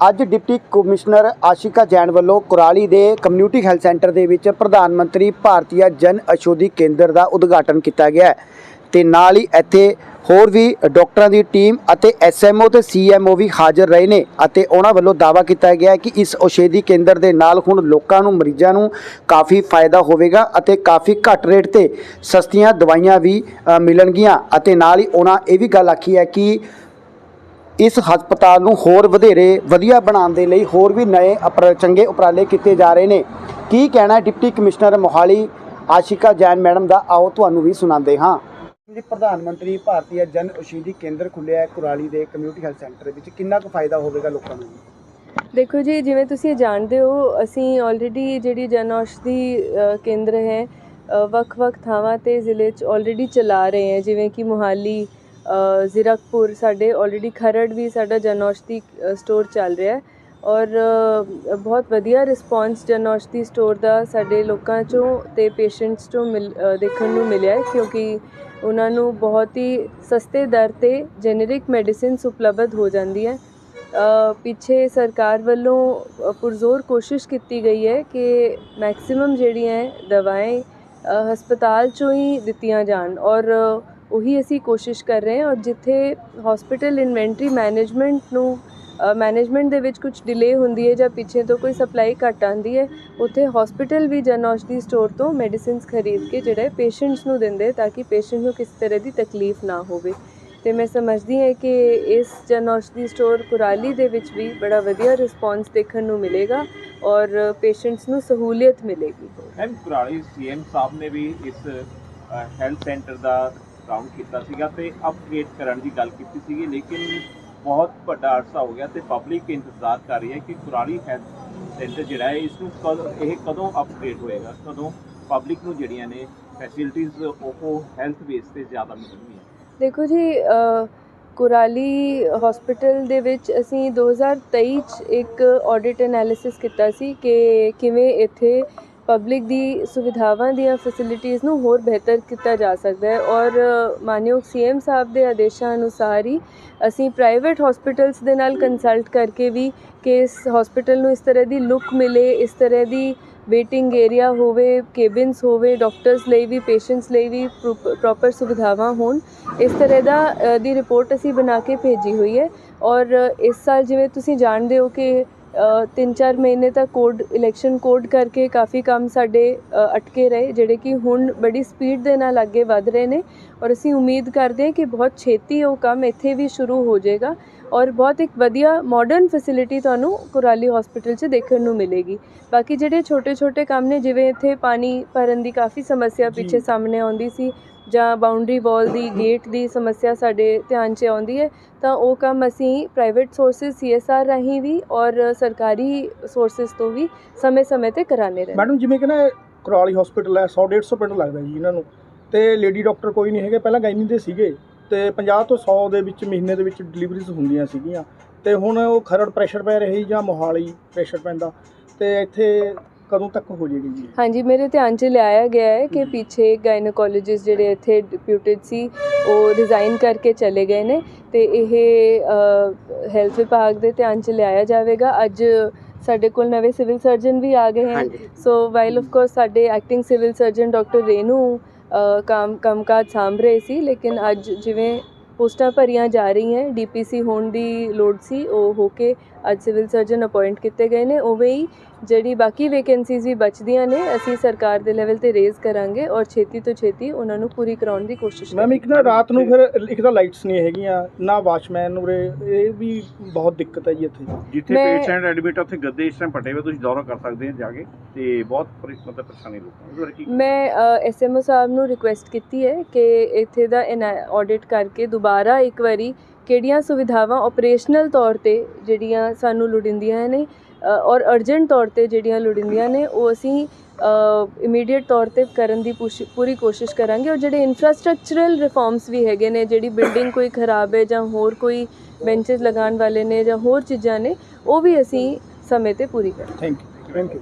ਅੱਜ deputy commissioner Ashika Jain ਵੱਲੋਂ ਕੁਰਾਲੀ ਦੇ ਕਮਿਊਨਿਟੀ ਹੈਲਥ ਸੈਂਟਰ ਦੇ ਵਿੱਚ ਪ੍ਰਧਾਨ ਮੰਤਰੀ ਭਾਰਤੀ ਜਨ ਔਸ਼ਧੀ ਕੇਂਦਰ ਦਾ ਉਦਘਾਟਨ ਕੀਤਾ ਗਿਆ ਹੈ। ਤੇ ਨਾਲ ਹੀ ਇੱਥੇ ਹੋਰ ਵੀ ਡਾਕਟਰਾਂ ਦੀ ਟੀਮ ਅਤੇ ਐਸਐਮਓ ਤੇ ਸੀਐਮਓ ਵੀ ਹਾਜ਼ਰ ਰਹੇ ਨੇ ਅਤੇ ਉਹਨਾਂ ਵੱਲੋਂ ਦਾਅਵਾ ਕੀਤਾ ਗਿਆ ਕਿ ਇਸ ਔਸ਼ਧੀ ਕੇਂਦਰ ਦੇ ਨਾਲ ਹੁਣ ਲੋਕਾਂ ਨੂੰ, ਮਰੀਜ਼ਾਂ ਨੂੰ ਕਾਫੀ ਫਾਇਦਾ ਹੋਵੇਗਾ ਅਤੇ ਕਾਫੀ ਘੱਟ ਰੇਟ ਤੇ ਸਸਤੀਆਂ ਦਵਾਈਆਂ ਵੀ ਮਿਲਣਗੀਆਂ ਅਤੇ ਨਾਲ ਹੀ ਉਹਨਾਂ ਇਹ ਵੀ ਗੱਲ ਆਖੀ ਹੈ ਕਿ ਇਸ ਹਸਪਤਾਲ ਨੂੰ ਹੋਰ ਵਧੇਰੇ ਵਧੀਆ ਬਣਾਉਣ ਦੇ ਲਈ ਹੋਰ ਵੀ ਨਵੇਂ ਅਪਰ ਚੰਗੇ ਉਪਰਾਲੇ ਕੀਤੇ ਜਾ ਰਹੇ ਨੇ। ਕੀ ਕਹਿਣਾ ਹੈ deputy commissioner Mohali? Ashika Jain madam ਦਾ ਆਓ ਤੁਹਾਨੂੰ ਵੀ ਸੁਣਾਉਂਦੇ ਹਾਂ। ਜੀ ਪ੍ਰਧਾਨ ਮੰਤਰੀ ਭਾਰਤੀ ਜਨ ਔਸ਼ਧੀ ਕੇਂਦਰ ਖੁੱਲਿਆ ਹੈ ਕੁਰਾਲੀ ਦੇ ਕਮਿਊਨਿਟੀ ਹੈਲਥ ਸੈਂਟਰ ਵਿੱਚ। ਕਿੰਨਾ ਕੁ ਫਾਇਦਾ ਹੋਵੇਗਾ ਲੋਕਾਂ ਨੂੰ? ਦੇਖੋ ਜੀ ਜਿਵੇਂ ਤੁਸੀਂ ਜਾਣਦੇ ਹੋ ਅਸੀਂ ਆਲਰੇਡੀ ਜਿਹੜੀ ਜਨ ਔਸ਼ਧੀ ਕੇਂਦਰ ਹੈ ਵੱਖ-ਵੱਖ ਥਾਵਾਂ ਤੇ ਜ਼ਿਲ੍ਹੇ 'ਚ ਆਲਰੇਡੀ ਚਲਾ ਰਹੇ ਹਾਂ। ਜਿਵੇਂ ਕਿ ਮੁਹਾਲੀ ਜ਼ੀਰਕਪੁਰ ਸਾਡੇ ਆਲਰੇਡੀ ਖਰੜ ਵੀ ਸਾਡਾ ਜਨ ਔਸ਼ਧੀ ਸਟੋਰ ਚੱਲ ਰਿਹਾ ਔਰ ਬਹੁਤ ਵਧੀਆ ਰਿਸਪੌਂਸ ਜਨ ਔਸ਼ਧੀ ਸਟੋਰ ਦਾ ਸਾਡੇ ਲੋਕਾਂ 'ਚੋਂ ਤੇ ਪੇਸ਼ੈਂਟਸ 'ਚੋਂ ਮਿਲ ਦੇਖਣ ਨੂੰ ਮਿਲਿਆ ਕਿਉਂਕਿ ਉਹਨਾਂ ਨੂੰ ਬਹੁਤ ਹੀ ਸਸਤੇ ਦਰ ਤੇ ਜੈਨਰਿਕ ਮੈਡੀਸਿਨਸ ਉਪਲਬਧ ਹੋ ਜਾਂਦੀ ਹੈ। ਪਿੱਛੇ ਸਰਕਾਰ ਵੱਲੋਂ ਪੁਰਜ਼ੋਰ ਕੋਸ਼ਿਸ਼ ਕੀਤੀ ਗਈ ਹੈ ਕਿ ਮੈਕਸਿਮਮ ਜਿਹੜੀਆਂ ਹੈ ਹਸਪਤਾਲ ਚੋਂ ਹੀ ਦਿੱਤੀਆਂ ਜਾਣ ਔਰ ਉਹੀ ਅਸੀਂ ਕੋਸ਼ਿਸ਼ ਕਰ ਰਹੇ ਹਾਂ ਔਰ ਜਿੱਥੇ ਹਸਪੀਟਲ ਇਨਵੈਂਟਰੀ ਮੈਨੇਜਮੈਂਟ ਨੂੰ ਮੈਨੇਜਮੈਂਟ ਦੇ ਵਿੱਚ ਕੁਝ ਡਿਲੇ ਹੁੰਦੀ ਹੈ ਜਾਂ ਪਿੱਛੇ ਤੋਂ ਕੋਈ ਸਪਲਾਈ ਘੱਟ ਆਉਂਦੀ ਹੈ, ਉੱਥੇ ਹਸਪੀਟਲ ਵੀ ਜਨ ਔਸ਼ਧੀ ਸਟੋਰ ਤੋਂ ਮੈਡੀਸਿਨਸ ਖਰੀਦ ਕੇ ਜਿਹੜਾ ਪੇਸ਼ੈਂਟਸ ਨੂੰ ਦਿੰਦੇ ਤਾਂ ਕਿ ਪੇਸ਼ੈਂਟ ਨੂੰ ਕਿਸੇ ਤਰ੍ਹਾਂ ਦੀ ਤਕਲੀਫ ਨਾ ਹੋਵੇ। ਤੇ ਮੈਂ ਸਮਝਦੀ ਹਾਂ ਕਿ ਇਸ ਜਨ ਔਸ਼ਧੀ ਸਟੋਰ ਕੁਰਾਲੀ ਦੇ ਵਿੱਚ ਵੀ ਬੜਾ ਵਧੀਆ ਰਿਸਪੌਂਸ ਦੇਖਣ ਨੂੰ ਮਿਲੇਗਾ ਔਰ ਪੇਸ਼ੈਂਟਸ ਨੂੰ ਸਹੂਲੀਅਤ ਮਿਲੇਗੀ। ਮੈਮ ਕੁਰਾਲੀ ਸੀਐਮ ਸਾਹਿਬ ਨੇ ਵੀ ਇਸ ਹੈਲਥ ਸੈਂਟਰ ਦਾ ਰਾਉਂਡ ਕੀਤਾ ਸੀਗਾ ਤੇ ਅਪਗ੍ਰੇਡ ਕਰਨ ਦੀ ਗੱਲ ਕੀਤੀ ਸੀਗੀ, ਲੇਕਿਨ ਬਹੁਤ ਵੱਡਾ ਅਰਸਾ ਹੋ ਗਿਆ ਤੇ ਪਬਲਿਕ ਇੰਤਜ਼ਾਰ ਕਰ ਰਹੀ ਹੈ ਕਿ ਕੁਰਾਲੀ ਹੈਲਥ ਸੈਂਟਰ ਜਿਹੜਾ ਹੈ, ਇਸ ਨੂੰ ਕਦੋਂ, ਇਹ ਕਦੋਂ ਅਪਗ੍ਰੇਡ ਹੋਏਗਾ, ਕਦੋਂ ਪਬਲਿਕ ਨੂੰ ਜਿਹੜੀਆਂ ਨੇ ਫੈਸਿਲਿਟੀਆਂ ਉਹ ਹੈਲਥ ਬੇਸ ਤੇ ਜ਼ਿਆਦਾ ਮਿਲਣਗੀਆਂ। ਦੇਖੋ ਜੀ ਕੁਰਾਲੀ ਹਸਪੀਟਲ ਦੇ ਵਿੱਚ ਅਸੀਂ 2023 ਚ ਇੱਕ ਆਡਿਟ ਐਨਾਲਿਸਿਸ ਕੀਤਾ ਸੀ ਕਿ ਕਿਵੇਂ ਇੱਥੇ ਪਬਲਿਕ ਦੀ ਸੁਵਿਧਾਵਾਂ ਦੀਆਂ ਫੈਸਿਲਿਟੀਆਂ ਨੂੰ ਹੋਰ ਬਿਹਤਰ ਕੀਤਾ ਜਾ ਸਕਦਾ ਹੈ ਔਰ ਮਾਨਯੋਗ ਸੀਐਮ ਸਾਹਿਬ ਦੇ ਆਦੇਸ਼ਾਂ ਅਨੁਸਾਰ ਹੀ ਅਸੀਂ ਪ੍ਰਾਈਵੇਟ ਹਸਪੀਟਲਸ ਦੇ ਨਾਲ ਕੰਸਲਟ ਕਰਕੇ ਵੀ ਕਿ ਇਸ ਹਸਪੀਟਲ ਨੂੰ ਇਸ ਤਰ੍ਹਾਂ ਦੀ ਲੁੱਕ ਮਿਲੇ, ਇਸ ਤਰ੍ਹਾਂ ਦੀ ਵੇਟਿੰਗ ਏਰੀਆ ਹੋਵੇ ਕੇਬਿਨਸ ਹੋਵੇ ਡਾਕਟਰਸ ਲਈ ਵੀ ਪੇਸ਼ੈਂਟਸ ਲਈ ਵੀ ਪ੍ਰੋਪਰ ਸੁਵਿਧਾਵਾਂ ਹੋਣ, ਇਸ ਤਰ੍ਹਾਂ ਦਾ ਦੀ ਰਿਪੋਰਟ ਅਸੀਂ ਬਣਾ ਕੇ ਭੇਜੀ ਹੋਈ ਹੈ ਔਰ ਇਸ ਸਾਲ ਜਿਵੇਂ ਤੁਸੀਂ ਜਾਣਦੇ ਹੋ ਕਿ 3-4 ਮਹੀਨੇ ਤੱਕ ਕੋਡ ਇਲੈਕਸ਼ਨ ਕੋਡ ਕਰਕੇ ਕਾਫੀ ਕੰਮ ਸਾਡੇ ਅਟਕੇ ਰਹੇ ਜਿਹੜੇ ਕਿ ਹੁਣ ਬੜੀ ਸਪੀਡ ਦੇ ਨਾਲ ਅੱਗੇ ਵਧ ਰਹੇ ਨੇ। ਔਰ ਅਸੀਂ ਉਮੀਦ ਕਰਦੇ ਹਾਂ ਕਿ ਬਹੁਤ ਛੇਤੀ ਉਹ ਕੰਮ ਇੱਥੇ ਵੀ ਸ਼ੁਰੂ ਹੋ ਜਾਏਗਾ ਔਰ ਬਹੁਤ ਇੱਕ ਵਧੀਆ ਮਾਡਰਨ ਫੈਸਿਲਿਟੀ ਤੁਹਾਨੂੰ ਕੁਰਾਲੀ ਹਸਪੀਟਲ 'ਚ ਦੇਖਣ ਨੂੰ ਮਿਲੇਗੀ। ਬਾਕੀ ਜਿਹੜੇ ਛੋਟੇ-ਛੋਟੇ ਕੰਮ ਨੇ ਜਿਵੇਂ ਇੱਥੇ ਪਾਣੀ ਭਰਨ ਦੀ ਕਾਫੀ ਸਮੱਸਿਆ ਪਿੱਛੇ ਸਾਹਮਣੇ ਆਉਂਦੀ ਸੀ ਜਾਂ ਬਾਉਂਡਰੀ ਵਾਲ ਦੀ ਗੇਟ ਦੀ ਸਮੱਸਿਆ ਸਾਡੇ ਧਿਆਨ 'ਚ ਆਉਂਦੀ ਹੈ, ਤਾਂ ਉਹ ਕੰਮ ਅਸੀਂ ਪ੍ਰਾਈਵੇਟ ਸੋਰਸਿਸ ਸੀ ਸੋਰਸਸ ਆਰ ਰਾਹੀਂ ਵੀ ਔਰ ਸਰਕਾਰੀ ਸੋਰਸਿਸ ਤੋਂ ਵੀ ਸਮੇਂ-ਸਮੇਂ ਤੇ ਕਰਾਣੇ ਰਹੇ ਮੈਡਮ, ਜਿਵੇਂ ਕਿ ਨਾ ਕਰਾਲੀ ਹਸਪੀਟਲ ਹੈ 100 150 ਪਿੰਡ ਲੱਗਦਾ ਜੀ ਇਹਨਾਂ ਨੂੰ। ਤੇ ਲੇਡੀ ਡਾਕਟਰ ਕੋਈ ਨਹੀਂ ਹੈਗੇ, ਪਹਿਲਾਂ ਗਾਇਨੀ ਦੇ ਸੀਗੇ। ਤੇ 50 ਤੋਂ 100 ਦੇ ਵਿੱਚ ਮਹੀਨੇ ਦੇ ਵਿੱਚ ਡਿਲੀਵਰੀਜ਼ ਹੁੰਦੀਆਂ ਸੀਗੀਆਂ। ਤੇ ਹੁਣ ਉਹ ਖਰੜ ਪ੍ਰੈਸ਼ਰ ਪੈ ਰਹੀ ਜਾਂ ਮੋਹਾਲੀ ਪ੍ਰੈਸ਼ਰ ਪੈਂਦਾ। ਤੇ ਇੱਥੇ ਕਦੋਂ ਤੱਕ ਹੋ ਜਾਏਗੀ ਜੀ? ਹਾਂਜੀ ਮੇਰੇ ਧਿਆਨ 'ਚ ਲਿਆਇਆ ਗਿਆ ਹੈ ਕਿ ਪਿੱਛੇ ਗਾਇਨੋਕੋਲੋਜਿਸਟ ਜਿਹੜੇ ਇੱਥੇ ਡਿਪਿਊਟਡ ਸੀ ਉਹ ਰਿਜ਼ਾਈਨ ਕਰਕੇ ਚਲੇ ਗਏ ਨੇ ਤੇ ਇਹ ਹੈਲਥ ਵਿਭਾਗ ਦੇ ਧਿਆਨ 'ਚ ਲਿਆਇਆ ਜਾਵੇਗਾ। ਅੱਜ ਸਾਡੇ ਕੋਲ ਨਵੇਂ ਸਿਵਲ ਸਰਜਨ ਵੀ ਆ ਗਏ ਹਨ ਸੋ ਵਾਈਲ ਆਫ ਕੋਰਸ ਸਾਡੇ acting civil surgeon doctor Renu ਕੰਮ ਕੰਮਕਾਜ ਸਾਂਭ ਰਹੇ ਸੀ ਲੇਕਿਨ ਅੱਜ ਜਿਵੇਂ ਪੋਸਟਾਂ ਭਰੀਆਂ ਜਾ ਰਹੀਆਂ ਡੀਪੀਸੀ ਹੋਣ ਦੀ ਲੋੜ ਸੀ ਉਹ ਹੋ ਕੇ ਅੱਜ ਸਿਵਲ ਸਰਜਨ ਅਪਾਇੰਟ ਕੀਤੇ ਗਏ ਨੇ ਉਵੇਂ ਹੀ ਜਿਹੜੀ ਬਾਕੀ ਵੈਕੈਂਸੀਜ਼ ਵੀ ਬਚਦੀਆਂ ਨੇ ਅਸੀਂ ਸਰਕਾਰ ਦੇ ਲੈਵਲ ਤੇ ਰੇਜ਼ ਕਰਾਂਗੇ ਔਰ ਛੇਤੀ ਤੋਂ ਛੇਤੀ ਉਹਨਾਂ ਨੂੰ ਪੂਰੀ ਕਰਾਉਣ ਦੀ ਕੋਸ਼ਿਸ਼ ਮੈਮ ਇੱਕ ਨਾ ਰਾਤ ਨੂੰ ਫਿਰ ਇੱਕ ਤਾਂ ਲਾਈਟਸ ਨਹੀਂ ਹੈਗੀਆਂ ਨਾ ਵਾਚਮੈਨ ਉਰੇ ਇਹ ਵੀ ਬਹੁਤ ਦਿੱਕਤ ਹੈ ਜੀ ਇੱਥੇ। ਜਿੱਥੇ ਪੇਸ਼ੈਂਟ ਐਡਮਿਟ ਉੱਥੇ ਗੱਦੇ ਇਸ ਟਾਈਮ ਪਟੇ ਹੋਏ ਤੁਸੀਂ ਦੌਰਾ ਕਰ ਸਕਦੇ ਹੋ ਜਾ ਕੇ ਤੇ ਬਹੁਤ ਮਤਲਬ ਪਰੇਸ਼ਾਨੀ ਲੋਕਾਂ ਨੂੰ। ਮੈਂ ਐਸਐਮਓ ਸਾਹਿਬ ਨੂੰ ਰਿਕੁਐਸਟ ਕੀਤੀ ਹੈ ਕਿ ਇੱਥੇ ਦਾ ਆਡਿਟ ਕਰਕੇ ਦੁਬਾਰਾ ਇੱਕ ਵਾਰੀ ਕਿਹੜੀਆਂ ਸੁਵਿਧਾਵਾਂ ਆਪਰੇਸ਼ਨਲ ਤੌਰ ਤੇ ਜਿਹੜੀਆਂ ਸਾਨੂੰ ਲੋੜੀਂਦੀਆਂ ਨੇ ਔਰ ਅਰਜੈਂਟ ਤੌਰ ਤੇ ਜਿਹੜੀਆਂ ਲੋੜੀਂਦੀਆਂ ਨੇ ਉਹ ਅਸੀਂ ਇਮੀਡੀਏਟ ਤੌਰ ਤੇ ਕਰਨ ਦੀ ਪੁਸ਼- ਪੂਰੀ ਕੋਸ਼ਿਸ਼ ਕਰਾਂਗੇ। ਔਰ ਜਿਹੜੇ ਇਨਫਰਾਸਟ੍ਰਕਚਰਲ ਰਿਫਾਰਮਸ ਵੀ ਹੈਗੇ ਨੇ ਜਿਹੜੀ ਬਿਲਡਿੰਗ ਕੋਈ ਖਰਾਬ ਹੈ ਜਾਂ ਹੋਰ ਕੋਈ ਬੈਂਚਸ ਲਗਾਉਣ ਵਾਲੇ ਨੇ ਜਾਂ ਹੋਰ ਚੀਜ਼ਾਂ ਨੇ ਉਹ ਵੀ ਅਸੀਂ ਸਮੇਂ ਤੇ ਪੂਰੀ ਕਰਾਂਗੇ। Thank you thank you